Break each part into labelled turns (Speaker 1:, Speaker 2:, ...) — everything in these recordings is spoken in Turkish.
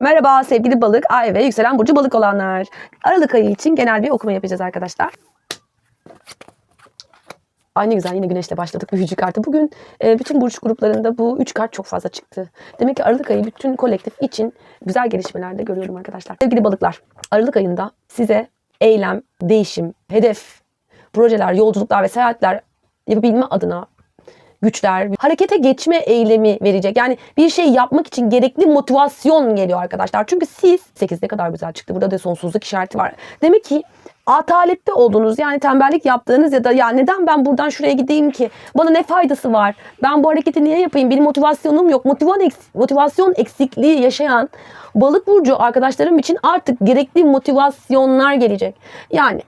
Speaker 1: Merhaba sevgili balık, ay ve yükselen burcu balık olanlar. Aralık ayı için genel bir okuma yapacağız arkadaşlar. Ay ne güzel yine güneşle başladık bu hücre kartı. Bugün e, bütün burç gruplarında bu üç kart çok fazla çıktı. Demek ki Aralık ayı bütün kolektif için güzel gelişmeler de görüyorum arkadaşlar. Sevgili balıklar, Aralık ayında size eylem, değişim, hedef, projeler, yolculuklar ve seyahatler yapabilme adına güçler, harekete geçme eylemi verecek. Yani bir şey yapmak için gerekli motivasyon geliyor arkadaşlar. Çünkü siz 8 ne kadar güzel çıktı. Burada da sonsuzluk işareti var. Demek ki atalette olduğunuz yani tembellik yaptığınız ya da ya neden ben buradan şuraya gideyim ki? Bana ne faydası var? Ben bu hareketi niye yapayım? Benim motivasyonum yok. Motivasyon, eks- motivasyon eksikliği yaşayan balık burcu arkadaşlarım için artık gerekli motivasyonlar gelecek. Yani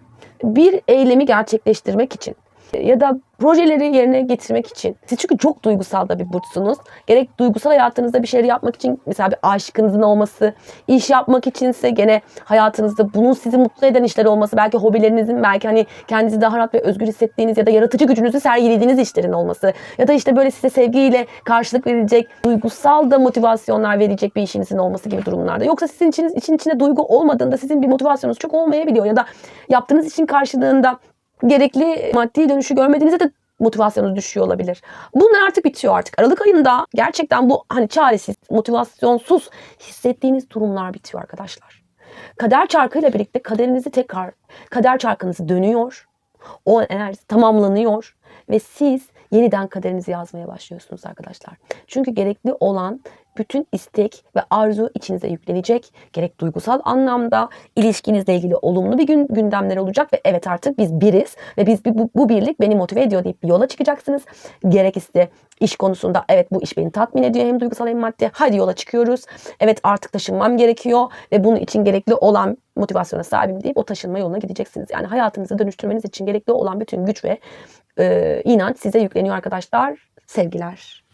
Speaker 1: bir eylemi gerçekleştirmek için ya da projeleri yerine getirmek için. Siz çünkü çok duygusal da bir burçsunuz. Gerek duygusal hayatınızda bir şeyler yapmak için mesela bir aşkınızın olması, iş yapmak içinse gene hayatınızda bunun sizi mutlu eden işler olması, belki hobilerinizin, belki hani kendinizi daha rahat ve özgür hissettiğiniz ya da yaratıcı gücünüzü sergilediğiniz işlerin olması ya da işte böyle size sevgiyle karşılık verilecek, duygusal da motivasyonlar verecek bir işinizin olması gibi durumlarda. Yoksa sizin içiniz, için içinde duygu olmadığında sizin bir motivasyonunuz çok olmayabiliyor ya da yaptığınız işin karşılığında gerekli maddi dönüşü görmediğinizde de motivasyonunuz düşüyor olabilir. Bunlar artık bitiyor artık. Aralık ayında gerçekten bu hani çaresiz, motivasyonsuz hissettiğiniz durumlar bitiyor arkadaşlar. Kader çarkıyla birlikte kaderinizi tekrar, kader çarkınızı dönüyor. O enerji tamamlanıyor ve siz yeniden kaderinizi yazmaya başlıyorsunuz arkadaşlar. Çünkü gerekli olan bütün istek ve arzu içinize yüklenecek. Gerek duygusal anlamda ilişkinizle ilgili olumlu bir gün gündemler olacak ve evet artık biz biriz ve biz bu, bu birlik beni motive ediyor deyip bir yola çıkacaksınız. Gerekirse iş konusunda evet bu iş beni tatmin ediyor hem duygusal hem maddi. Hadi yola çıkıyoruz. Evet artık taşınmam gerekiyor ve bunun için gerekli olan motivasyona sahibim deyip o taşınma yoluna gideceksiniz. Yani hayatınızı dönüştürmeniz için gerekli olan bütün güç ve e, inanç size yükleniyor arkadaşlar. Sevgiler.